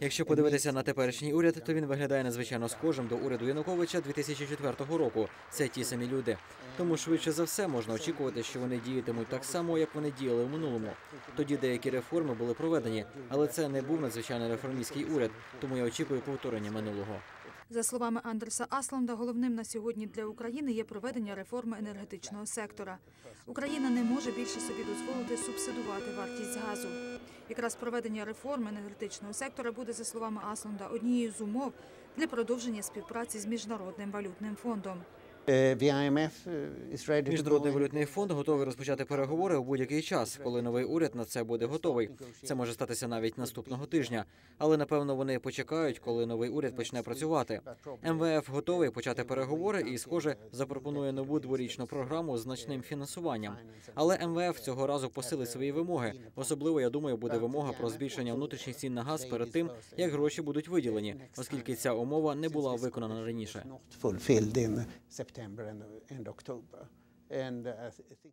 Якщо подивитися на теперішній уряд, то він виглядає надзвичайно схожим до уряду Януковича 2004 року. Це ті самі люди. Тому швидше за все можна очікувати, що вони діятимуть так само, як вони діяли в минулому. Тоді деякі реформи були проведені, але це не був надзвичайно реформістський уряд. Тому я очікую повторення минулого. За словами Андерса Асланда, головним на сьогодні для України є проведення реформи енергетичного сектора. Україна не може більше собі дозволити субсидувати вартість газу. Якраз проведення реформи енергетичного сектора буде, за словами Асланда, однією з умов для продовження співпраці з міжнародним валютним фондом. Міжнародний валютний фонд готовий розпочати переговори у будь-який час, коли новий уряд на це буде готовий. Це може статися навіть наступного тижня. Але напевно вони почекають, коли новий уряд почне працювати. МВФ готовий почати переговори і, схоже, запропонує нову дворічну програму з значним фінансуванням. Але МВФ цього разу посилить свої вимоги. Особливо, я думаю, буде вимога про збільшення внутрішніх цін на газ перед тим, як гроші будуть виділені, оскільки ця умова не була виконана раніше. September and, and October. And uh, I, th I think